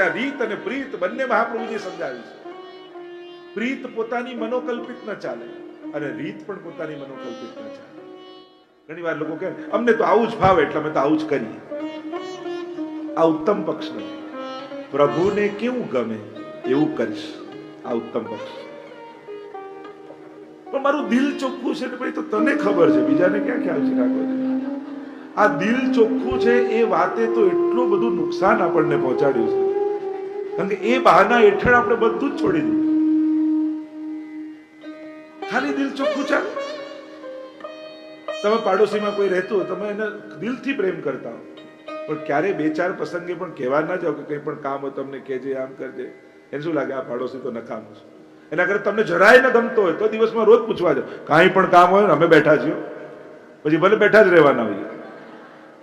આ રીત અને પ્રીત બંને મહાપ્રભુજી સમજાવી છે. પ્રીત પોતાની મનોકલ્પિત ન ચાલે અને રીત પણ પોતાની મનોકલ્પિત ન ચાલે. ઘણી વાર લોકો કહે, અમને તો આવું જ ભાવે, એટલે અમે તો આવું જ કરીએ. આ ઉત્તમ પક્ષ નથી. પ્રભુને કેવું ગમે એવું કરીશ. આ ઉત્તમ પક્ષ. પણ મારું દિલ ચોખ્ખું છે ને ભાઈ તો તને ખબર છે, બીજાને ક્યાં ખ્યાલ છે કાકો આ દિલ ચોખ્ખું છે એ વાતે તો એટલું બધું નુકસાન આપણને પહોંચાડ્યું છે. કે એ બહાના હેઠળ આપણે બધું જ છોડી દીધું. ખાલી દિલ ચોખ્ખું ચાલે. તમે પાડોશીમાં કોઈ રહેતું હોય, તમે એને દિલથી પ્રેમ કરતા હો. પણ ક્યારે બે ચાર પ્રસંગે પણ કહેવા ના જાવ કે કંઈ પણ કામ હોય તમને કહેજે, આમ કરજે. એને શું લાગે, આ પાડોશી તો નકામો છે. એના કરતા તમને જરાય ન ગમતો હોય, તો દિવસમાં રોજ પૂછવા જાવ કાંઈ પણ કામ હોય ને, અમે બેઠા છીએ. પછી ભલે બેઠા જ રહેવાના હોઈએ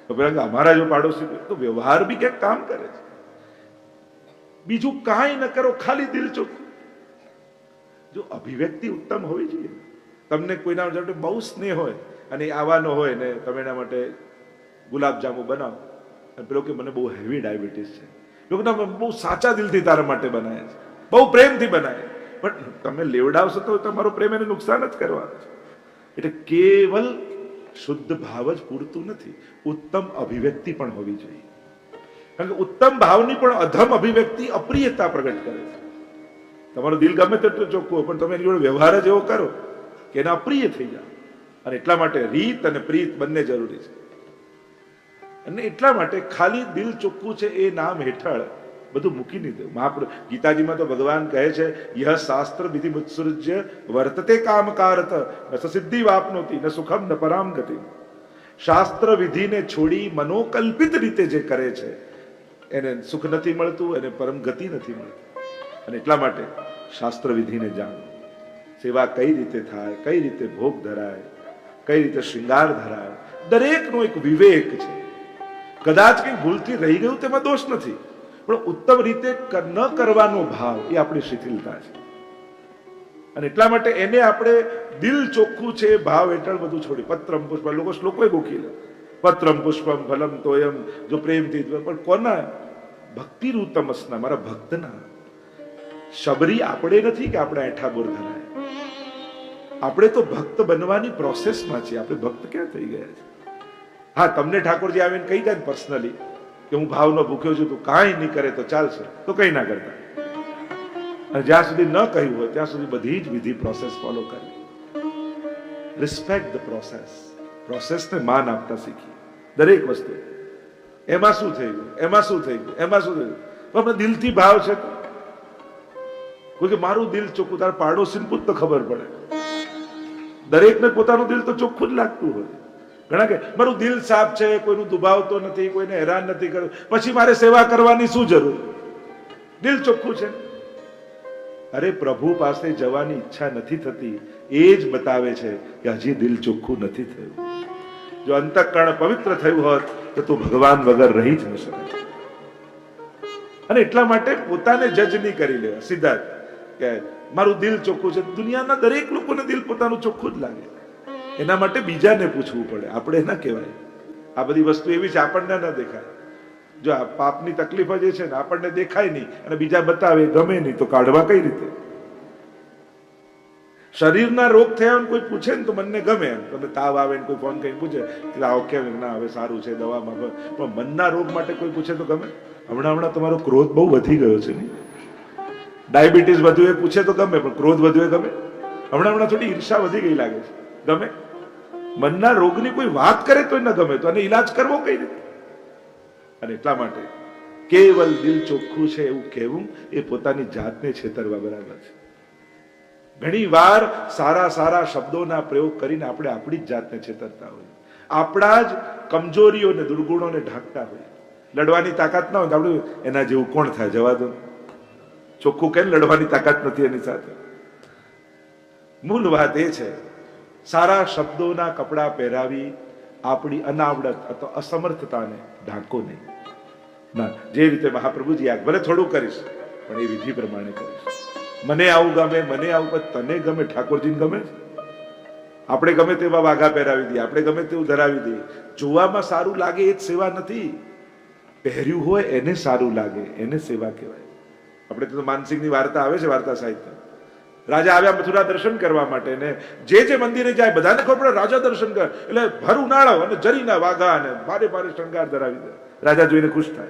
તો પેલા અમારા જો પાડોશી તો વ્યવહાર બી ક્યાંક કામ કરે છે. બીજું કાંઈ ન કરો, ખાલી દિલ ચૂક જો અભિવ્યક્તિ ઉત્તમ હોવી જોઈએ. તમને કોઈના માટે બહુ સ્નેહ હોય અને આવવાનો હોય ને તમે એના માટે ગુલાબજાંબુ બનાવો. અને પેલો કે, મને બહુ હેવી ડાયાબિટીસ છે. લોકો બહુ સાચા દિલથી તારા માટે બનાવે છે. બહુ પ્રેમથી બનાવે પણ તમે લેવડાવશો તો તમારો પ્રેમ એને નુકસાન જ કરવાનો છે. એટલે કેવલ શુદ્ધ ભાવ જ પૂરતું નથી. ઉત્તમ અભિવ્યક્તિ પણ હોવી જોઈએ. કારણ કે ઉત્તમ ભાવની પણ અધમ અભિવ્યક્તિ અપ્રિયતા પ્રગટ કરે છે. તમારું દિલ ગમે તેટલું ચોખ્ખું હોય, પણ તમે એની જોડે વ્યવહાર જ એવો કરો કે એના અપ્રિય થઈ જાય અને એટલા માટે રીત અને પ્રીત બંને જરૂરી છે. અને એટલા માટે ખાલી દિલ ચોખ્ખું છે એ નામ હેઠળ બધું મૂકી નહીં દેવું. મહાપ્રભુ ગીતાજીમાં તો ભગવાન કહે છે, યહ શાસ્ત્ર વિધિ મુત્સૃજ્ય વર્તતે કામકારત, ન સિદ્ધિ વાપનોતી, ન સુખમ ન પરામ ગતિ શાસ્ત્ર વિધિને છોડી મનોકલ્પિત રીતે જે કરે છે એને સુખ નથી મળતું, એને પરમ ગતિ નથી મળતી. અને એટલા માટે શાસ્ત્ર વિધિને જાણો. સેવા કઈ રીતે થાય, કઈ રીતે ભોગ ધરાય, કઈ રીતે શૃંગાર ધરાય? દરેકનો એક વિવેક છે. કદાચ કંઈ ભૂલથી રહી ગયું તેમાં દોષ નથી. પણ ઉત્તમ રીતે ન કરવાનો ભાવ એ આપણી શિથિલતા છે. અને એટલા માટે એને આપણે દિલ ચોખ્ખું છે, ભાવ હેઠળ બધું છોડી. પત્રમ પુષ્પ લોકો શ્લોકો ગોખી લે. પત્રમ પુષ્પમ ફલમ તોયમ, જો પ્રેમથી પણ કોના ભક્તિ રૂતમસના મારા ભક્તના. શબરી આપણે નથી કે આપણે ઠાકોર ધરાય. આપણે તો ભક્ત બનવાની પ્રોસેસમાં છીએ. આપણે ભક્ત ક્યાં થઈ ગયા છે? હા, તમને ઠાકોરજી આવીને કહી જાય પર્સનલી કે હું ભાવનો ભૂખ્યો છું, તું કાંઈ નહીં કરે તો ચાલશે. તો કંઈ ના કરતા. જ્યાં સુધી ન કહ્યું હોય, ત્યાં સુધી બધી જ વિધિ પ્રોસેસ ફોલો કરવી રિસ્પેક્ટ ધ પ્રોસેસ પ્રોસેસને માન આપતા શીખી દરેક વસ્તુ. એમાં શું થઈ ગયું? એમાં શું થઈ ગયું? એમાં શું થઈ ગયું પણ દિલથી ભાવ છે. કે મારું દિલ ચોખ્ખું, તારા પાડોશીને પૂછ તો ખબર પડે. દરેકને પોતાનું દિલ તો ચોખ્ખું જ લાગતું હોય. ઘણા કે, મારું દિલ સાફ છે, કોઈનું દુભાવતો નથી, કોઈને હેરાન નથી કર્યું. પછી મારે સેવા કરવાની શું જરૂર? દિલ ચોખ્ખું છે. અરે, પ્રભુ પાસે જવાની ઈચ્છા નથી થતી. એ જ બતાવે છે કે હજી દિલ ચોખ્ખું નથી થયું. જો અંતઃકરણ પવિત્ર થયું હોત તો તું ભગવાન વગર રહી જ ન શકે. અને એટલા માટે પોતાને જજ નહીં કરી લેવા. સીધા કે મારું દિલ ચોખ્ખું છે. દુનિયાના દરેક લોકોને દિલ પોતાનું ચોખ્ખું જ લાગે. એના માટે બીજાને પૂછવું પડે. આપણે ના કહેવાય. આ બધી વસ્તુ એવી છે, આપણને ના દેખાય. જો આ પાપની તકલીફ જે છે ને, આપણને દેખાય નહીં અને બીજા બતાવે ગમે નહીં, તો કાઢવા કઈ રીતે? શરીરના રોગ થયા હોય કોઈ પૂછે ને તો મને ગમે એમ. તમે તાવ આવે ને કોઈ ફોન કરીને પૂછે. કે આવો કેમ ના હવે સારું છે દવામાં. પણ મનના રોગ માટે કોઈ પૂછે તો ગમે? હમણાં હમણાં તમારો ક્રોધ બહુ વધી ગયો છે ને? ડાયાબિટીસ વધુ એ પૂછે તો ગમે, પણ ક્રોધ વધુ એ ગમે? હમણાં હમણાં થોડી ઈર્ષા વધી ગઈ લાગે છે. ગમે? મનના રોગની કોઈ વાત કરે તો ન ગમે, તો અને ઈલાજ કરવો કઈ રીતે? અને એટલા માટે કેવલ દિલ ચોખ્ખું છે એવું કહેવું એ પોતાની જાતને છેતરવા બરાબર છે ઘણી વાર સારા સારા શબ્દોના પ્રયોગ કરીને આપણે આપણી જ જાતને છેતરતા હોય આપણા જ કમજોરીઓ ને દુર્ગુણોને ઢાંકતા હોય લડવાની તાકાત ના હોય તો આપણે એના જેવું કોણ થાય? જવા દો. ચોખ્ખું કેમ? લડવાની તાકાત નથી એની સાથે. મૂળ વાત એ છે, સારા શબ્દોના કપડાં પહેરાવી આપણી અનાવડત અથવા અસમર્થતાને ઢાંકો નહીં. ના, જે રીતે મહાપ્રભુજી આગ ભલે થોડું કરીશ, પણ એ વિધિ પ્રમાણે કરીશ. મને આવું ગમે, મને આવું પણ તને ગમે, ઠાકોરજીને ગમે? આપણે ગમે તેવા વાઘા પહેરાવી દઈએ, આપણે ગમે તેવું ધરાવી દઈએ. જોવામાં સારું લાગે એ જ સેવા નથી. પહેર્યું હોય એને સારું લાગે, એને સેવા કહેવાય. આપણે તો માનસિંહની વાર્તા આવે છે વાર્તા સાહિત્ય રાજા આવ્યા મથુરા દર્શન કરવા માટે ને જે જે મંદિરે જાય, બધાને ખબર રાજા દર્શન કર, એટલે ભર ઉનાળો અને જરીના વાઘા અને ભારે ભારે શણગાર ધરાવી દે. રાજા જોઈને ખુશ થાય.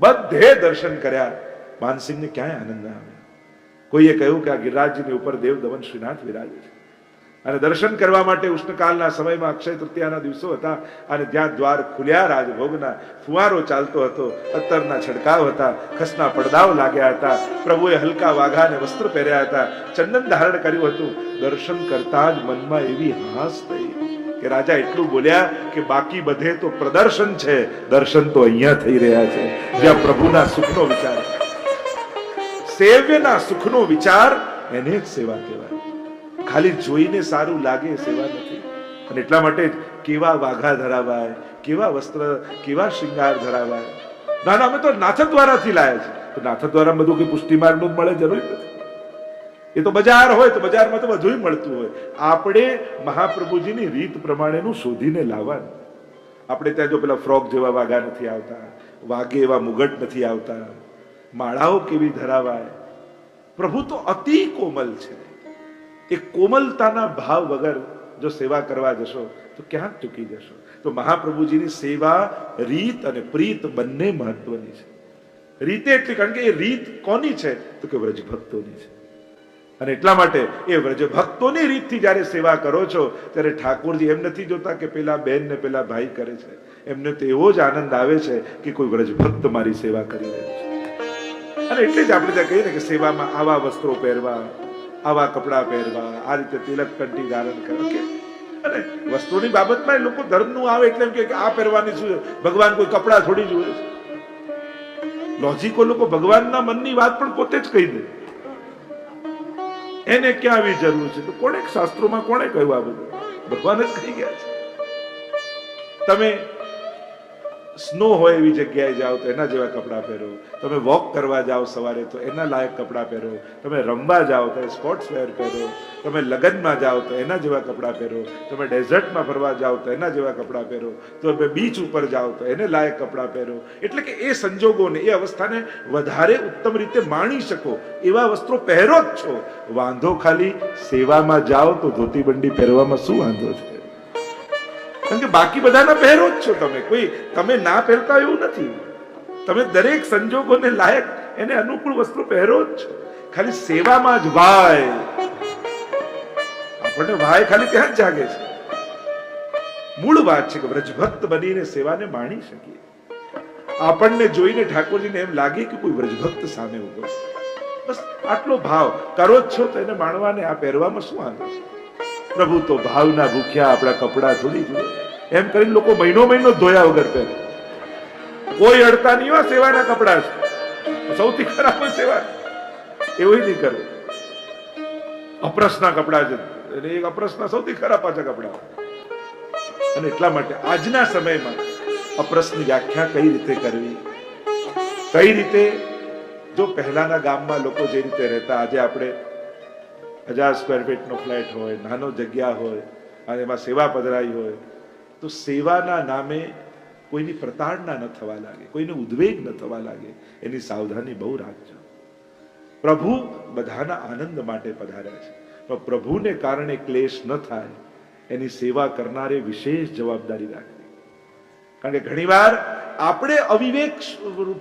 બધે દર્શન કર્યા. માનસિંહને ક્યાંય આનંદ ના આવે. કોઈએ કહ્યું કે આ ગિરિરાજજીની ઉપર દેવ દમન શ્રીનાથ વિરાજે છે અને દર્શન કરવા માટે ઉષ્ણકાળના સમયમાં અક્ષય તૃતીયાના દિવસો હતા અને જ્યાં દ્વાર ખુલ્યા, રાજભોગના ફુવારો ચાલતો હતો, અત્તરના છડકાવ હતા, ખસના પડદાઓ લાગ્યા હતા, પ્રભુએ હલકા વાઘા અને વસ્ત્ર પહેર્યા હતા, ચંદન ધારણ કર્યું હતું દર્શન કરતા જ મનમાં એવી હાસ થઈ કે રાજા એટલું બોલ્યા કે બાકી બધે તો પ્રદર્શન છે, દર્શન તો અહીંયા થઈ રહ્યા છે જ્યાં પ્રભુના સુખનો વિચાર છે. સેવ્યના સુખનો વિચાર એને જ સેવા કહેવાય. ખાલી જોઈને સારું લાગે સેવા નથી. અને એટલા માટે જ કેવા વાઘા ધરાવાય, કેવા વસ્ત્ર, કેવા શૃંગાર ધરાવાય. ના ના, અમે તો નાથદ્વારાથી લાયા છે તો નાથદ્વારા બધું કે પુષ્ટિ માર્ગનું મળે જરૂરી નથી. એ તો બજાર હોય, તો બજારમાં તો બધું મળતું હોય. આપણે મહાપ્રભુજીની રીત પ્રમાણેનું શોધીને લાવવાનું. આપણે ત્યાં જો પેલા ફ્રોક જેવા વાઘા નથી આવતા, વાઘે એવા મુગટ નથી આવતા. માળાઓ કેવી ધરાવાય? પ્રભુ તો અતિ કોમલ છે. એ કોમલતાના ભાવ વગર જો સેવા કરવા જશો, તો ક્યાં ચૂકી જશો. તો મહાપ્રભુજીની સેવા, રીત અને પ્રીત બંને મહત્વની છે. રીતે એટલી, કારણ કે એ રીત કોની છે? તો કે વ્રજ ભક્તોની છે. અને એટલા માટે એ વ્રજ ભક્તોની રીતથી જ્યારે સેવા કરો છો, ત્યારે ઠાકોરજી એમ નથી જોતા કે પેલા બેન ને પેલા ભાઈ કરે છે. એમને તો એવો જ આનંદ આવે છે કે કોઈ વ્રજ ભક્ત મારી સેવા કરી રહ્યો છે. અને એટલે જ આપણે ત્યાં કહીએ ને કે સેવામાં આવા વસ્ત્રો પહેરવા, આવા કપડાં પહેરવા, આ રીતે તિલક કંઠી ધારણ કરવા કે અને વસ્ત્રોની બાબતમાં લોકો ધર્મનું આવે એટલે એમ કે આ પહેરવાની શું ભગવાન કોઈ કપડાં થોડી જોવે છે. લોજિકો લોકો ભગવાનના મનની વાત પણ પોતે જ કહી દે. એને ક્યાં આવી જરૂર છે? તો કોણે? શાસ્ત્રોમાં કોણે કહ્યું આ બધું? ભગવાન જ કહી ગયા છે. તમે સ્નો હોય એવી જગ્યાએ જાઓ તો એના જેવા કપડાં પહેરો. તમે વોક કરવા જાઓ સવારે તો એના લાયક કપડાં પહેરો. તમે રમવા જાઓ તો સ્પોર્ટ્સ વેર પહેરો. તમે લગ્નમાં જાઓ તો એના જેવા કપડાં પહેરો. તમે ડેઝર્ટમાં ફરવા જાઓ તો એના જેવા કપડાં પહેરો. તમે બીચ ઉપર જાઓ તો એને લાયક કપડાં પહેરો. એટલે કે એ સંજોગોને, એ અવસ્થાને વધારે ઉત્તમ રીતે માણી શકો. એવા વસ્ત્રો પહેરો જ છો. વાંધો ખાલી સેવામાં જાઓ તો ધોતી બંડી પહેરવામાં શું વાંધો છે? કારણ કે બાકી બધાના પહેરો જ છો તમે. કોઈ તમે ના પહેરતા એવું નથી. તમે દરેક સંજોગોને લાયક, એને અનુકૂળ વસ્ત્રો પહેરો જ છો. ખાલી સેવામાં જ વાય. આપણને વાય ખાલી ત્યાં જ જાગે છે. મૂળ વાત છે કે વ્રજભક્ત બનીને સેવાને માણી શકીએ. આપણને જોઈને ઠાકોરજીને એમ લાગે કે કોઈ વ્રજભક્ત સામે ઊભો બસ આટલો ભાવ. કરો જ છો તો એને માણવાને આ પહેરવામાં શું આવે છે? પ્રભુ, તો ભાવના ભૂખ્યા આપણા કપડા થોડી જુએ એમ કરીને લોકો મહિનો મહિનો ધોયા વગર પહેરે. કોઈ અડતા નહીં હોય સેવાના કપડાં છે. સૌથી ખરાબ સેવા. એવું નહીં કરવું અપ્રસના કપડાં છે. એટલે એ અપ્રસના સૌથી ખરાબ પાછા કપડા. અને એટલા માટે આજના સમયમાં અપ્રસની વ્યાખ્યા કઈ રીતે કરવી? કઈ રીતે? જો પહેલાના ગામમાં લોકો જે રીતે રહેતા, આજે આપણે હજાર સ્ક્વેર ફીટનો ફ્લેટ હોય, નાનો જગ્યા હોય, અને એમાં સેવા પધરાઈ હોય, તો સેવાના નામે કોઈની પ્રતાડના ન થવા લાગે, કોઈને ઉદ્વેગ ન થવા લાગે, એની સાવધાની બહુ રાખજો. પ્રભુ બધાના આનંદ માટે પધાર્યા છે. પણ પ્રભુને કારણે ક્લેશ ન થાય, એની સેવા કરનારે વિશેષ જવાબદારી રાખવી. કારણ કે ઘણીવાર આપણે અવિવેક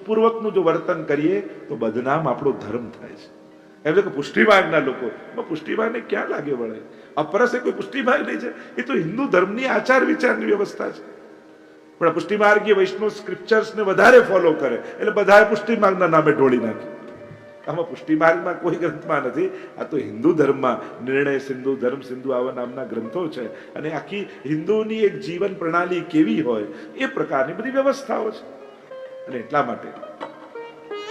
પૂર્વકનું જો વર્તન કરીએ, તો બદનામ આપણો ધર્મ થાય છે. એમ કે પુષ્ટિમાર્ગના લોકો. પુષ્ટિમાર્ગને ક્યાં લાગે વળે? અપરસ એ કોઈ પુષ્ટિમાર્ગ નહીં છે? એ તો હિન્દુ ધર્મની આચાર વિચારની વ્યવસ્થા છે. પણ પુષ્ટિમાર્ગીય વૈષ્ણવ સ્ક્રિપ્ચર્સને વધારે ફોલો કરે. એટલે બધાએ પુષ્ટિમાર્ગના નામે ઢોળી નાખ્યું આમાં પુષ્ટિમાર્ગમાં કોઈ ગ્રંથમાં નથી. આ તો હિન્દુ ધર્મમાં નિર્ણય સિંધુ, ધર્મ સિંધુ આવા નામના ગ્રંથો છે. અને આખી હિન્દુની એક જીવન પ્રણાલી કેવી હોય, એ પ્રકારની બધી વ્યવસ્થાઓ છે. અને એટલા માટે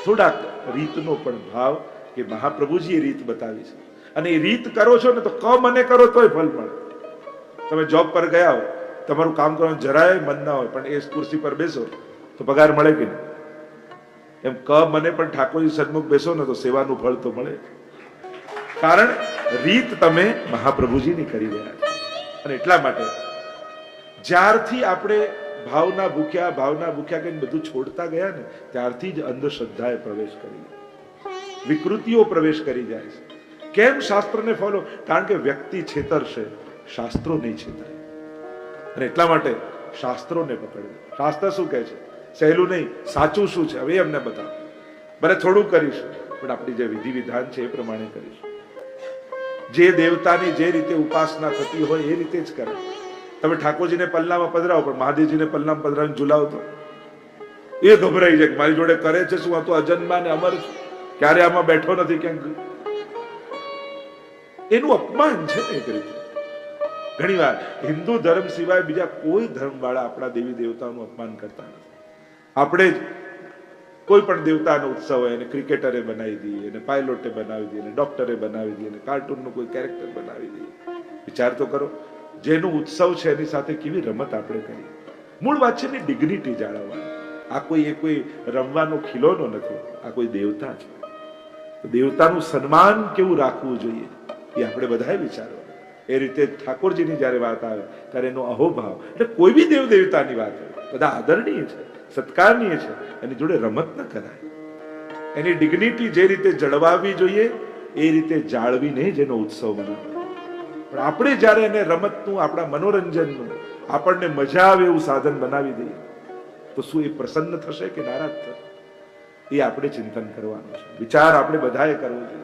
થોડાક રીતનો પણ ભાવ કે મહાપ્રભુજીએ રીત બતાવી છે. અને એ રીત કરો છો ને તો ક મને કરો તોય ફલ મળે. તમે જોબ પર ગયા હો તમારું કામ કરવાનું જરાય મન ના હોય, પણ એ ખુરશી પર બેસો, તો પગાર મળે કે નહીં? એમ ક મને પણ ઠાકોરજી સન્મુખ બેસો ને તો સેવાનું ફળ તો મળે. કારણ રીત તમે મહાપ્રભુજીની કરી રહ્યા છો. અને એટલા માટે, જ્યારથી આપણે ભાવના ભૂખ્યા ભાવના ભૂખ્યા કહીને બધું છોડતા ગયા ને, ત્યારથી જ અંધશ્રદ્ધાએ પ્રવેશ કરી. વિકૃતિઓ પ્રવેશ કરી જાય છે. કેમ શાસ્ત્રને ફોલો? કારણ કે વ્યક્તિ છેતરશે શાસ્ત્રો નહીં છેતરે. અને એટલા માટે શાસ્ત્રોને પકડવું શાસ્ત્ર શું કહે છે? સહેલું નહીં, સાચું શું છે? હવે અમને બતાવો. ભલે થોડું કરીશું, પણ આપણી જે વિધિ વિધાન છે એ પ્રમાણે કરીશું. જે દેવતાની જે રીતે ઉપાસના થતી હોય એ રીતે જ કરે. તમે ઠાકોરજીને પલ્લામાં પધરાવો, પણ મહાદેવજીને પલ્લામાં પધરાવીને ઝુલાવો તો. એ ગભરાઈ જાય મારી જોડે કરે છે શું? આ તો અજન્મા ને અમર છું. ક્યારે આમાં બેઠો નથી ક્યાંક એનું અપમાન છે એક રીતે ઘણી વાર હિન્દુ ધર્મ સિવાય બીજા કોઈ ધર્મ વાળા આપણા દેવી દેવતાનું અપમાન કરતા નથી. આપણે જ કોઈ પણ દેવતાનો ઉત્સવ હોય એને ક્રિકેટરે બનાવી દઈએ, એને પાયલોટે બનાવી દઈએ, એને ડોક્ટરે બનાવી દઈએ કાર્ટૂનનું કોઈ કેરેક્ટર બનાવી દઈએ. વિચાર તો કરો, જેનું ઉત્સવ છે એની સાથે કેવી રમત આપણે કરીએ? મૂળ વાત છે ને ડિગ્નિટી જાળવવાની. આ કોઈ એ કોઈ રમવાનો ખીલોનો નથી આ કોઈ દેવતા છે. દેવતાનું સન્માન કેવું રાખવું જોઈએ એ આપણે બધાએ વિચારવાનું. એ રીતે ઠાકોરજીની જ્યારે વાત આવે, ત્યારે એનો અહોભાવ, એટલે કોઈ બી દેવ દેવતાની વાત હોય, બધા આદરણીય છે સત્કારનીય છે, એની જોડે રમત ન કરાય. એની ડિગ્નિટી જે રીતે જળવાવી જોઈએ, એ રીતે જાળવીને જ એનો ઉત્સવ મનાવે પણ આપણે જ્યારે એને રમતનું, આપણા મનોરંજનનું, આપણને મજા આવે એવું સાધન બનાવી દઈએ, તો શું એ પ્રસન્ન થશે કે નારાજ થશે? એ આપણે ચિંતન કરવાનું છે. વિચાર આપણે બધાએ કરવો જોઈએ.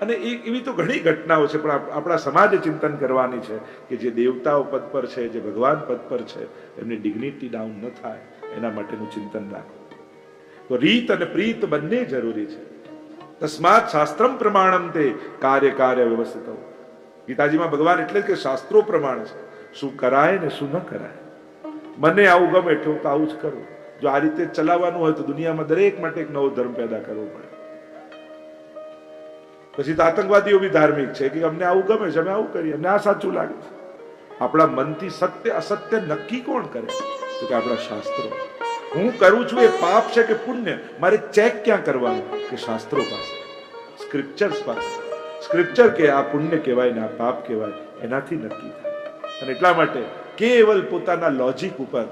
અને એવી તો ઘણી ઘટનાઓ છે, પણ આપણા સમાજે ચિંતન કરવાની છે કે જે દેવતાઓ પદ પર છે, જે ભગવાન પદ પર છે, એમની ડિગ્નિટી ડાઉન ન થાય, એના માટેનું ચિંતન રાખો તો રીત અને પ્રીત બંને જરૂરી છે. તસ્માત શાસ્ત્રમ પ્રમાણમ તે કાર્ય કાર્ય વ્યવસ્થિત ગીતાજીમાં ભગવાન એટલે કે શાસ્ત્રો પ્રમાણ છે. શું કરાય ને શું ન કરાય. મને આવું ગમે એટલું તો આવું જ કરું. જો આ રીતે ચલાવવાનું હોય તો દુનિયામાં દરેક માટે એક નવો ધર્મ પેદા કરવો પડે. પછી તો આતંકવાદીઓ બી ધાર્મિક છે કે અમને આવું ગમે છે, અમે આવું કરીએ, અમને આ સાચું લાગે છે. આપણા મનથી સત્ય, અસત્ય નક્કી કોણ કરે? તો કે આપણા શાસ્ત્રો. હું કરું છું એ પાપ છે કે પુણ્ય? મારે ચેક ક્યાં કરવાનું? કે શાસ્ત્રો પાસે. સ્ક્રિપ્ચર્સ પાસે. સ્ક્રિપ્ચર કે આ પુણ્ય કહેવાય ને આ પાપ કહેવાય, એનાથી નક્કી થાય. અને એટલા માટે કેવલ પોતાના લોજિક ઉપર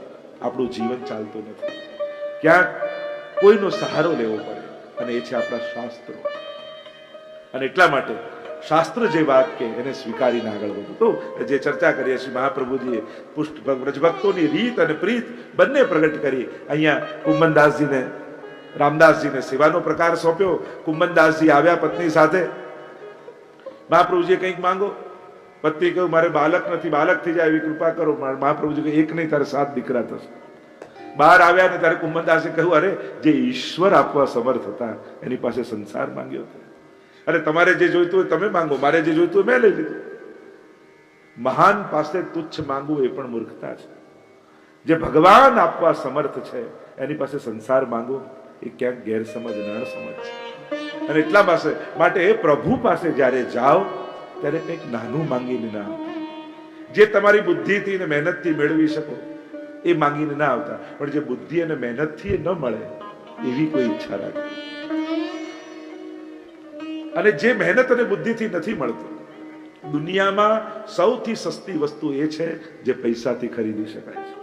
આપણું જીવન ચાલતું નથી. ક્યાંક કોઈનો સહારો લેવો પડે અને એ છે આપણા શાસ્ત્રો. અને એટલા માટે શાસ્ત્ર જે વાત કે એને સ્વીકારીને આગળ વધુ. તો જે ચર્ચા કરીએ છીએ મહાપ્રભુજીએ, પુષ્ટ વ્રજભક્તોની રીત અને પ્રીત બંને પ્રગટ કરી. અહીંયા કુંભનદાસજીને, રામદાસજીને સેવાનો પ્રકાર સોંપ્યો. કુંભનદાસજી આવ્યા પત્ની સાથે. મહાપ્રભુજીએ કંઈક માંગો? પત્ની કહ્યું, મારે બાલક નથી, બાલક થઈ જાય એવી કૃપા કરો. મહાપ્રભુજી કહે એક નહીં તારે સાત દીકરા થશે. બહાર આવ્યા ને ત્યારે કુંભનદાસે કહ્યું, અરે, જે ઈશ્વર આપવા સમર્થ હતા, એની પાસે સંસાર માંગ્યો હતો. અરે, તમારે જે જોઈતું હોય તમે માંગો, મારે જે જોઈતું મેં લઈ લીધું. મહાન પાસે તુચ્છ માંગવું એ પણ મૂર્ખતા છે. જે ભગવાન આપવા સમર્થ છે, એની પાસે સંસાર માંગવો એ ક્યાંક ગેરસમજ નળ સમજ છે. અને એટલા પાસે, માટે એ પ્રભુ પાસે જ્યારે જાઓ ત્યારે કંઈક નાનું માંગીને ના આવતા. જે તમારી બુદ્ધિથી અને મહેનતથી મેળવી શકો, એ માંગીને ના આવતા. પણ જે બુદ્ધિ અને મહેનતથી ન મળે, એવી કોઈ ઈચ્છા રાખે. અને જે મહેનત અને બુદ્ધિથી નથી મળતું, દુનિયામાં સૌથી સસ્તી વસ્તુ એ છે જે પૈસાથી ખરીદી શકાય છે.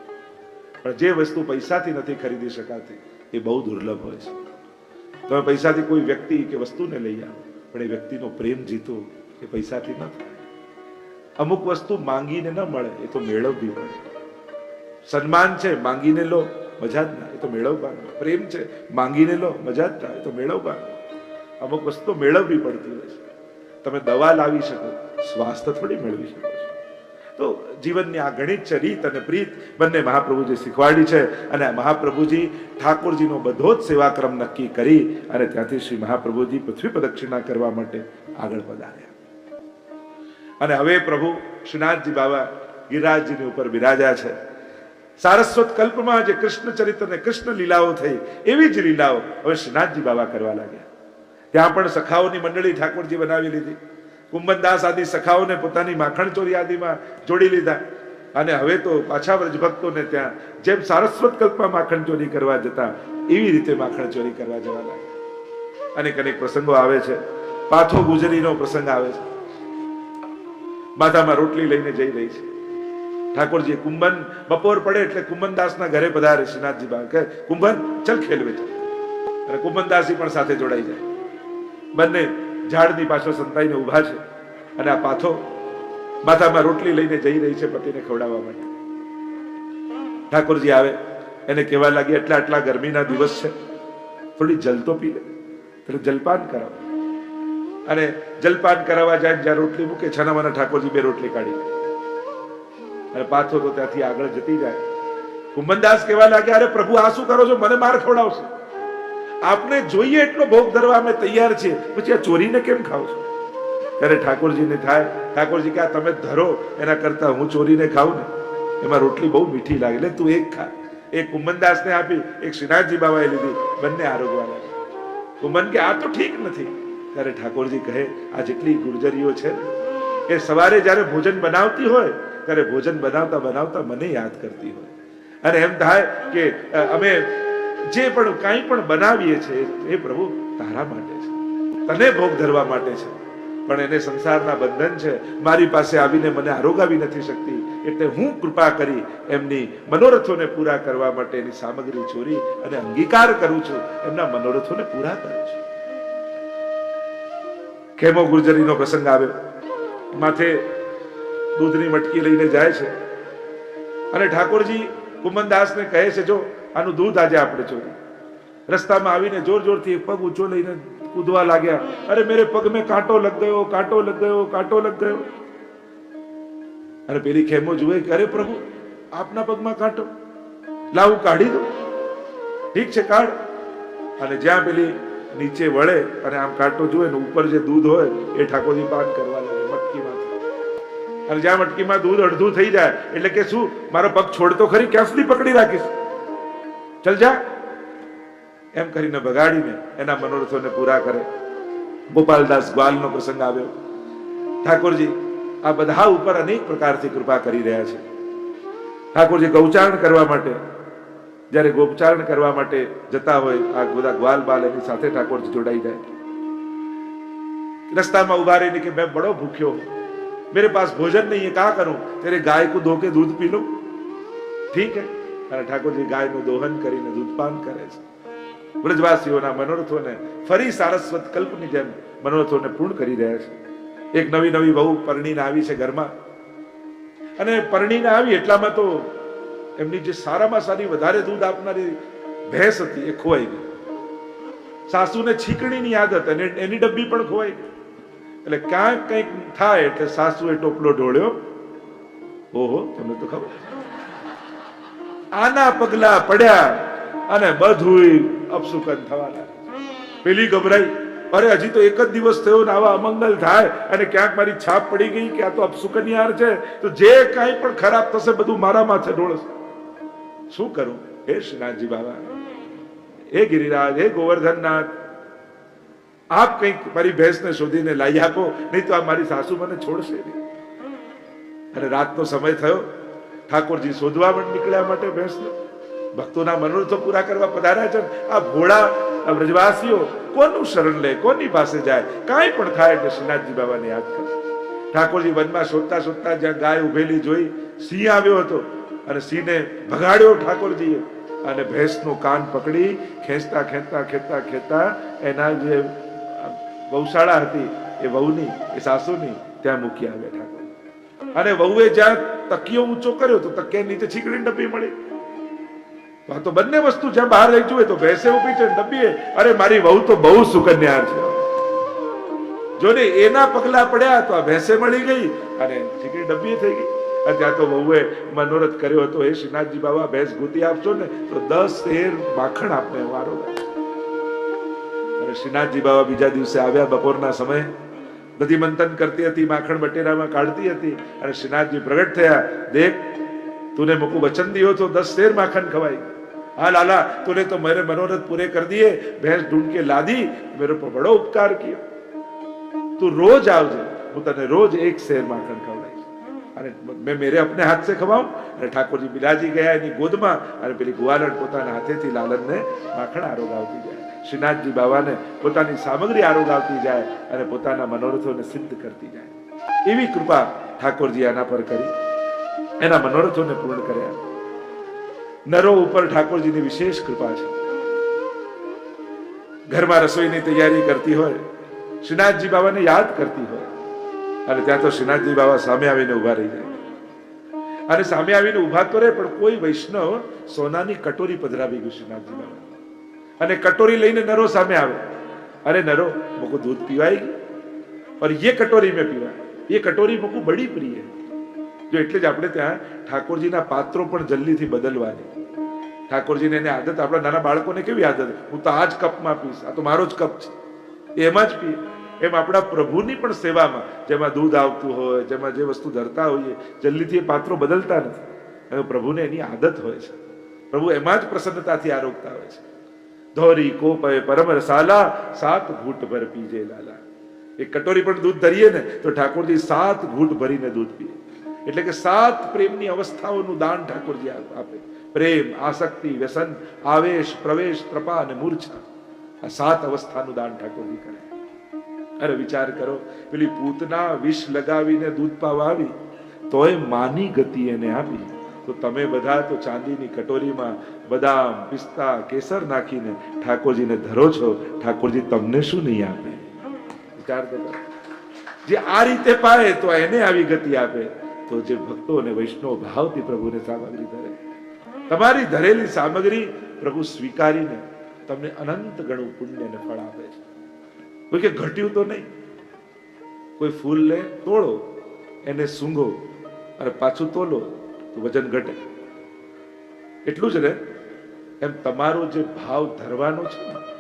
પણ જે વસ્તુ પૈસાથી નથી ખરીદી શકાતી, એ બહુ દુર્લભ હોય છે. તમે પૈસાથી કોઈ વ્યક્તિ કે વસ્તુને લઈ આવો, પણ એ વ્યક્તિનો પ્રેમ જીતો એ પૈસાથી ન થાય. અમુક વસ્તુ માંગીને ન મળે, એ તો મેળવવી પડે સન્માન છે, માંગીને લો, મજા જ ના, એ તો મેળવવાનું. પ્રેમ છે, માંગીને લો, મજા જ ના, એ તો મેળવવાનું. અમુક વસ્તુ મેળવવી પડતી હોય છે. તમે દવા લાવી શકો, સ્વાસ્થ્ય થોડી મેળવી શકો તો જીવનની આ ગણિત છે અને પ્રીત, બંને મહાપ્રભુજી શીખવાડી છે અને મહાપ્રભુજી ઠાકોરજીનો બધો જ સેવાક્રમ નક્કી કરી અને ત્યાંથી શ્રી મહાપ્રભુજી પૃથ્વી પ્રદક્ષિણા કરવા માટે આગળ વધાર્યા અને હવે પ્રભુ શ્રીનાથજી બાબા ગિરિરાજજીની ઉપર બિરાજા છે. સારસ્વત કલ્પમાં જે કૃષ્ણ ચરિત્ર કૃષ્ણ લીલાઓ થઈ, એવી જ લીલાઓ હવે શ્રીનાથજી બાબા કરવા લાગ્યા. ત્યાં પણ સખાઓની મંડળી ઠાકોરજી બનાવી લીધી. કુંભનદાસ આદિ સખાઓને પોતાની માખણ ચોરી આદિમાં જોડી લીધા. અને હવે તો પાછા વ્રજ ભક્તોને ત્યાં જેમ સારસ્વત કલ્પમાં માખણ ચોરી કરવા જતા, એવી રીતે માખણ ચોરી કરવા જવા લાગ્યા. અનેક અનેક પ્રસંગો આવે છે. પાથો ગુજરીનો પ્રસંગ આવે છે. માથામાં રોટલી લઈને જઈ રહી છે. ઠાકોરજી કુંભન, બપોર પડે એટલે કુંભનદાસના ઘરે પધારે શ્રીનાથજી બા. કહે, કુંભન, ચલ ખેલવે છે. અને કુંભનદાસજી પણ સાથે જોડાઈ જાય. બંને ઝાડની પાછળ સંતાઈને ઊભા છે અને આ પાથો માથામાં રોટલી લઈને જઈ રહી છે પતિને ખવડાવવા માટે. ઠાકોરજી આવે, એને કહેવા લાગી એટલા આટલા ગરમીના દિવસ છે. થોડી જલ તો પી લે એટલે જલપાન કરાવો. અને જલપાન કરાવવા જાય જ્યાં રોટલી મૂકે છાનામાના ઠાકોરજી બે રોટલી કાઢી. અને પાછો તો ત્યાંથી આગળ જતી જાય. કુંભનદાસ કહેવા લાગ્યા, અરે પ્રભુ, આ શું કરો છો? મને માર ખવડાવશો. આપને જોઈએ એટલો ભોગ ધરવા અમે તૈયાર છીએ. પછી આ ચોરીને કેમ ખાવ છો? ત્યારે ઠાકોરજીને થાય, ઠાકોરજી કે આ તમે ધરો, એના કરતા હું ચોરીને ખાઉં ને. એમાં રોટલી બહુ મીઠી લાગે. એટલે તું એક ખા. એક કુંભનદાસને આપી, એક શ્રીનાથજી બાબાએ લીધી, બંને આરોગવા લાગ્યા કુંભન કે, આ તો ઠીક નથી. ત્યારે ઠાકોરજી કહે, આ જેટલી ગુર્જરીઓ છે એ સવારે જ્યારે ભોજન બનાવતી હોય, ત્યારે ભોજન બનાવતા બનાવતા મને યાદ કરતી હોય. અને એમ થાય કે અમે જે પણ કાંઈ પણ બનાવીએ છીએ, એ પ્રભુ તારા માટે છે. તને ભોગ ધરવા માટે છે. પણ એને સંસારના બંધન છે. મારી પાસે આવીને મને આરોગાવી નથી શકતી. એટલે હું કૃપા કરી એમની મનોરથોને પૂરા કરવા માટે એની સામગ્રી ચોરી અને અંગીકાર કરું છું. એમના મનોરથોને પૂરા કરું છું. ખેમો ગુર્જરીનો પ્રસંગ આવ્યો માથે દૂધની મટકી લઈને જાય છે. અને ઠાકોરજી કુમનદાસને કહે છે, જો આનું દૂધ આજે આપણે ચોરી રસ્તામાં આવીને જોર જોરથી પગ ઊંચો લઈને કૂદવા લાગ્યા. અરે મેરે પગ મેં કાંટો લગ ગયો, કાંટો લગ ગયો, કાંટો લગ ગયો. અને પેલી ખેમો જુએ કે, અરે પ્રભુ, આપના પગમાં કાંટો? લાવું કાઢી દો ઠીક છે, કાઢ. અને જ્યાં પેલી નીચે વળે અને આમ કાંટો જુએ ને ઉપર જે દૂધ હોય એ ઠાકોરજી પાન કરવા લાગે મટકીમાં અને જ્યાં મટકીમાં દૂધ અડધું થઈ જાય, એટલે કે શું? મારો પગ છોડતો ખરી, ક્યાં સુધી પકડી રાખીશ? ચલ જા. એમ કરીને બગાડીને એના મનોરથોને પૂરા કરે. ગોપાલદાસ ગ્વાલનો પ્રસંગ આવ્યો. ઠાકોરજી, આ બધા ઉપર અનેક પ્રકારથી કૃપા કરી રહ્યા છે. ઠાકોરજી ગૌચારણ કરવા માટે જ્યારે ગોપચારણ કરવા માટે જતા હોય, આ બધા ગ્વાલ બાલ એની સાથે ઠાકોરજી જોડાઈ જાય. રસ્તામાં ઊભા રહીને કે મેં બડો ભૂખ્યો. મેરે પાસ ભોજન નહીં કા કરું? ત્યારે ગાય કો ધોકે દૂધ પી લો. ઠીક હે? અને ઠાકોરજી ગાયનું દોહન કરીને દૂધપાન કરે છે. બ્રજવાસીઓના મનોરથોને ફરી સારસ્વત કલ્પની જેમ મનોરથોને પૂર્ણ કરી રહ્યા છે. એક નવી નવી બહુ પરણીને આવી છે ઘરમાં. અને પરણીને આવી એટલામાં તો એમની જે સારામાં સારી વધારે દૂધ આપનારી ભેંસ હતી એ ખોવાઈ ગઈ. સાસુને છીકણીની આદત અને એની ડબ્બી પણ ખોવાઈ ગઈ. એટલે ક્યાંક કંઈક થાય એટલે સાસુએ ટોપલો ઢોળ્યો. ઓહો, તમને તો ખબર. આના પગલા પડ્યા અને બધું અપસુકન થવા પેલી ગભરાઈ. અરે, હજી તો એક જ દિવસ થયો ને આવા અમંગલ થાય અને ક્યાંક મારી છાપ પડી ગઈ કે આ તો અપસુકનિયાર છે. તો જે કાંઈ પણ ખરાબ થશે બધું મારા માથે ઢોળશે. શું કરું? હે શ્રીનાથજી બાબા, હે ગિરિરાજ, હે ગોવર્ધનનાથ, આપ કંઈક મારી ભેંસને શોધીને લાવી આપો, નહીં તો આ મારી સાસુ મને છોડશે નહીં. અને રાતનો સમય થયો, ઠાકોરજી શોધવા પણ નીકળ્યા માટે ભેંસને. ભક્તોના મનોરથો પૂરા કરવા પધાર્યા છે. આ ભોળા વ્રજવાસીઓ કોનું શરણ લે, કોની પાસે જાય? કાંઈ પણ થાય એટલે શ્રીનાથજી બાબાને યાદ કરે. ઠાકોરજી વનમાં શોધતા શોધતા જ્યાં ગાય ઉભેલી જોઈ સિંહ આવ્યો હતો. અને સિંહને ભગાડ્યો ઠાકોરજીએ. અને ભેંસનું કાન પકડી ખેંચતા ખેંચતા ખેંચતા ખેંચતા એના જે ગૌશાળા હતી, એ વહુની, એ સાસુની ત્યાં મૂકી આવ્યા ઠાકોર. અને વહુએ જ્યાં તકિયો ઊંચો કર્યો તો તકિયા નીચે છીકડી ડબ્બી મળી. આ તો બંને વસ્તુ જ્યાં બહાર રહી જોઈએ તો ભેંસે ઊભી છે ડબ્બીએ. અરે મારી વહુ તો બહુ સુકન્યા છે. જો ને એના પગલા પડ્યા તો આ ભેંસે મળી ગઈ અને છીકડી ડબ્બી થઈ ગઈ. ત્યાં તો વહુએ મનોરથ કર્યો હતો, એ શ્રીનાથજી બાબા ભેંસ ગૂંતી આપશો ને, તો દસ શેર માખણ આપને, વારો. શ્રીનાથજી બાબા બીજા દિવસે આવ્યા બપોરના સમયે. બધી મંથન કરતી હતી, માખણ બટેરામાં કાઢતી હતી, અને શ્રીનાથજી પ્રગટ થયા. દેખ, તુને મૂકું વચન દિયો તો દસ શેર માખણ ખવાય. હા, લાલા, તુને તો મેરે મનોરથ પૂરે કર દિયે ભેંસ ઢૂંઢ કે લાદી, મેરો પર બડો ઉપકાર કિયો. તું રોજ આવજે, હું તને રોજ એક શેર માખણ ખવડાવ અને મેં મેરે અપને હાથ ખવાઉં અને ઠાકોરજી બિરાજી ગયા એની ગોદમાં અને પેલી ગુવાલણ પોતાના હાથેથી લાલનને માખણ આરોગાવતી જાય. શ્રીનાથજી બાબાને પોતાની સામગ્રી આરોગાવતી જાય અને પોતાના મનોરથોને સિદ્ધ કરતી જાય. એવી કૃપા ઠાકોરજી આના પર કરી. એના મનોરથોને પૂર્ણ કર્યા. નરો ઉપર ઠાકોરજીની વિશેષ કૃપા છે. ઘરમાં રસોઈની તૈયારી કરતી હોય, શ્રીનાથજી બાબાને યાદ કરતી હોય અને ત્યાં તો શ્રીનાથજી બાબા સામે આવીને ઊભા રહી જાય. અને સામે આવીને ઊભા તો રહે, પણ કોઈ વૈષ્ણવ સોનાની કટોરી પધરાવી ગયું શ્રીનાથજી બાબા. અને કટોરી લઈને નરો સામે આવે. અરે નરો, મુકુ દૂધ પીવાય ગયું और એ કટોરી મેં પીવા એ કટોરી મુકુ બડી પ્રિય. જો એટલે જ આપણે ત્યાં ઠાકોરજીના પાત્રો પણ જલ્દીથી બદલવાની. ઠાકોરજીને એની આદત, આપણા નાના બાળકોને કેવી આદત? હું તો આ જ કપમાં પીશ, આ તો મારો જ કપ છે. એમાં જ પીએ. એમ આપણા પ્રભુની પણ સેવામાં જેમાં દૂધ આવતું હોય, જેમાં જે વસ્તુ ધરતા હોઈએ, જલ્દીથી એ પાત્રો બદલતા નથી. પ્રભુને એની આદત હોય છે. પ્રભુ એમાં જ પ્રસન્નતાથી આરોગતા હોય છે. ધોરી, કોપય, પરમ રસાલા, સાત ઘૂંટ ભર પીજે લાલા. એ કટોરી પણ દૂધ ધરીએ ને, તો ઠાકોરજી સાત ઘૂંટ ભરીને દૂધ પીએ. એટલે કે સાત પ્રેમની અવસ્થાઓનું દાન ઠાકોરજી આપે. પ્રેમ, આસક્તિ, વ્યસન, આવેશ, પ્રવેશ ત્રપા અને મૂર્છા. આ સાત અવસ્થાનું દાન ઠાકોરજી કરે. અરે વિચાર કરો, પેલી પૂતના વિષ લગાવીને દૂધ પાવા આવી, તોય માની ગતિ એને આપી. તો તમે બધા તો ચાંદીની કટોરીમાં બદામ, પિસ્તા, કેસર નાખીને ઠાકોરજીને ધરો છો, ઠાકોરજી તમને શું નહીં આપે? વિચાર તો. જે આ રીતે પાય તો એને આવી ગતિ આપે. તો જે ભક્તો અને વૈષ્ણવ ભાવથી પ્રભુને સામગ્રી ધરે. તમારી ધરેલી સામગ્રી પ્રભુ સ્વીકારીને તમને અનંત ગણું પુણ્ય ફળ આપે છે. કોઈ કે ઘટ્યું તો નહીં. કોઈ ફૂલને તોડો, એને સૂંઘો અને પાછું તોલો તો વજન ઘટે. એટલું જ ને, એમ તમારો જે ભાવ ધરવાનો છે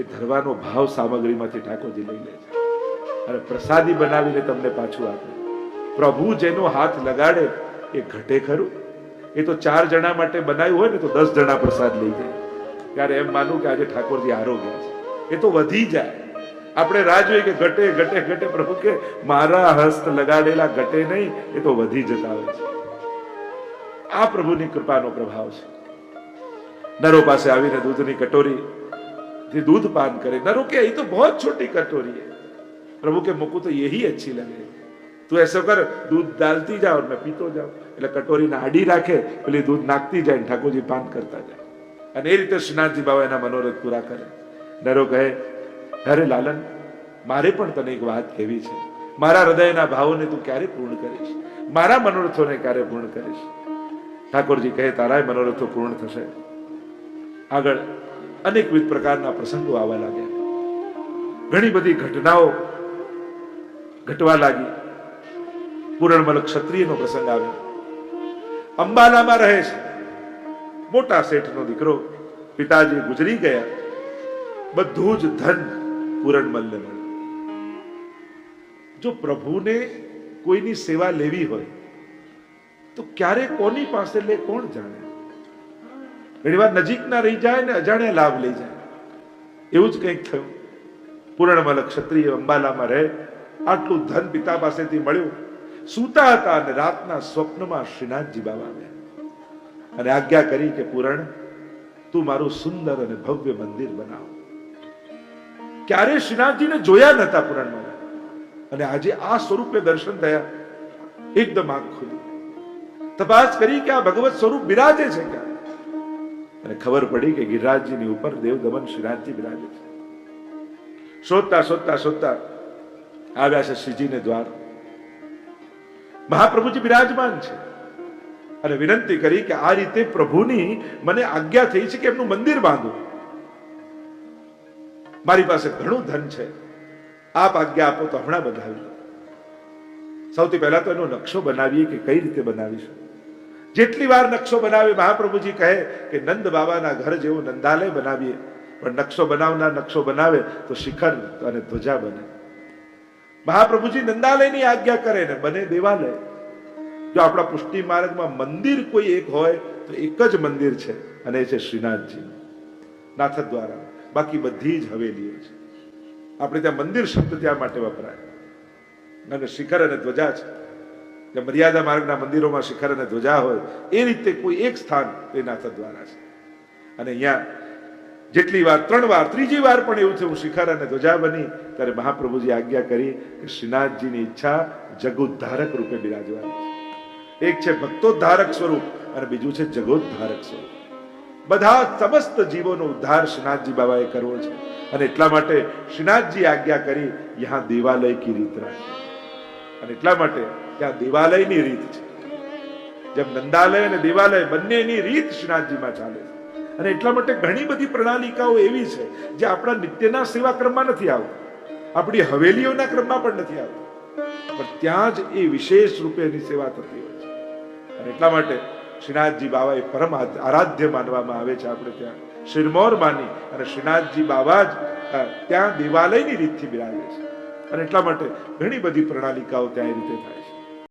એ ધરવાનો ભાવ સામગ્રીમાંથી ઠાકોરજી લઈ લે છે. અને પ્રસાદી બનાવીને તમને પાછું આપે. પ્રભુ જેનો હાથ લગાડે એ ઘટે ખરું. એ તો ચાર જણા માટે બનાવ્યું હોય ને, તો દસ જણા પ્રસાદ લઈ જાય. ત્યારે એમ માનું કે આજે ઠાકોરજી આરોગ્ય છે. એ તો વધી જાય. આપણે રાહ જોઈએ કે ઘટે ઘટે ઘટે પ્રભુ કે મારા હસ્ત લગાડેલા ઘટે નહીં, એ તો વધી જતા આવે છે. આ પ્રભુની કૃપાનો પ્રભાવ છે. નરો પાસે આવીને દૂધની કટોરી થી દૂધ પાન કરે, નરો કે એ તો બહુ છોટી કટોરી હે પ્રભુ કે, મૂકું તો એહી અચ્છી લગે. તું એસો કર, દૂધ ડાલતી જાઓ અને પીતો જાવ એટલે કટોરીને આડી રાખે, પેલી દૂધ નાખતી જાય ઠાકોરજી પાન કરતા જાય. અને એ રીતે શ્રીનાથજી બાબા એના મનોરથ પૂરા કરે. નરો કહે અરે લાલન, મારે પણ તને એક વાત કહેવી છે. મારા હૃદયના ભાવોને તું ક્યારે પૂર્ણ કરીશ? મારા મનોરથોને ક્યારે પૂર્ણ કરીશ? ઠાકોરજી કહે, તારાય મનોરથો પૂર્ણ થશે. આગળ અનેકવિધ પ્રકારના પ્રસંગો આવવા લાગ્યા. ઘણી બધી ઘટનાઓ ઘટવા લાગી. પૂરણમલ ક્ષત્રિયનો પ્રસંગ આવ્યો. અંબાલામાં રહે છે. મોટા શેઠનો દીકરો, પિતાજી ગુજરી ગયા. બધું જ ધન પૂરણમલને મળ્યું જો પ્રભુને કોઈની સેવા લેવી હોય, તો ક્યારે કોની પાસે લે, કોણ જાણે? ઘણીવાર નજીકના રહી જાય ને અજાણ્યા લાભ લઈ જાય. એવું જ કંઈક થયું. પૂર્ણમલ ક્ષત્રિય અંબાલામાં રહે, આટલું ધન પિતા પાસેથી મળ્યું. સૂતા હતા અને રાતના સ્વપ્નમાં શ્રીનાથજી બાબા આવ્યા. અને આજ્ઞા કરી કે, પૂરણ, તું મારું સુંદર અને ભવ્ય મંદિર બનાવ. ક્યારે શ્રીનાથજીને જોયા નતા પુરાણમાં. અને આજે આ સ્વરૂપે દર્શન થયા. એકદમ આંખ ખુલી. તપાસ કરી કે આ ભગવત સ્વરૂપ બિરાજે છે ક્યાં? અને ખબર પડી કે ગિરિરાજજીની ઉપર દેવ દમન શ્રીનાથજી બિરાજે છે. શોધતા શોધતા શોધતા આવ્યા છે શ્રીજીને દ્વાર. મહાપ્રભુજી બિરાજમાન છે. અને વિનંતી કરી કે આ રીતે પ્રભુની મને આજ્ઞા થઈ છે કે એમનું મંદિર બાંધું. મારી પાસે ઘણું ધન છે. આપ આજ્ઞા આપો તો હમણાં બનાવી લો સૌથી પહેલા તો એનો નકશો બનાવીએ કે કઈ રીતે બનાવીશું? જેટલી વાર નકશો બનાવે, મહાપ્રભુજી કહે કે નંદ બાબાના ઘર જેવો નંદાલય બનાવીએ. પણ નકશો બનાવનાર નકશો બનાવે તો શિખર અને ધ્વજા બને. મહાપ્રભુજી નંદાલયની આજ્ઞા કરે ને, બને દેવાલય. જો આપણા પુષ્ટિ માર્ગમાં મંદિર કોઈ એક હોય, તો એક જ મંદિર છે, અને એ છે શ્રીનાથજી. નાથ દ્વારા બાકી બધી જ હવેલીઓ છે. આપણે ત્યાં મંદિર શબ્દ ત્યાં માટે વપરાય. અને શિખર અને ધ્વજા છે. જે મર્યાદા માર્ગના મંદિરોમાં શિખર અને ધ્વજા હોય, એ રીતે કોઈ એક સ્થાન એ નાથ દ્વારા છે. અને અહીંયા જેટલી વાર, ત્રણ વાર, ત્રીજી વાર પણ એવું થયું, શિખર અને ધ્વજા બની, ત્યારે મહાપ્રભુજી આજ્ઞા કરી કે શ્રીનાથજીની ઈચ્છા જગોદ્ધારક રૂપે બિરાજવાની છે. એક છે ભક્તોદ્ધારક સ્વરૂપ અને બીજું છે જગોદ્ધારક સ્વરૂપ. બધા સમસ્ત જીવોનો ઉદ્ધાર શ્રીનાથજી બાબાએ કરવો છે. અને એટલા માટે શ્રીનાથજી આજ્ઞા કરી, યહાં દેવાલય કી રીત રાખી અને એટલા માટે ત્યાં દેવાલયની રીત છે. જેમ નંદાલય અને દેવાલય બંનેની રીત શ્રીનાથજીમાં ચાલે છે. અને એટલા માટે ઘણી બધી પ્રણાલિકાઓ એવી છે, જે આપણા નિત્યના સેવા ક્રમમાં નથી આવતી. આપણી હવેલીઓના ક્રમમાં પણ નથી આવતી. પણ ત્યાં જ એ વિશેષ રૂપે એની સેવા થતી હોય છે. અને એટલા માટે શ્રીનાથજી બાબા એ પરમ આરાધ્ય માનવામાં આવે છે આપણે ત્યાં. શિરમોર માની અને શ્રીનાથજી બાબા જ ત્યાં દેવાલયની રીતથી બિરાજે છે. અને એટલા માટે ઘણી બધી પ્રણાલિકાઓ ત્યાં એ રીતે થાય છે.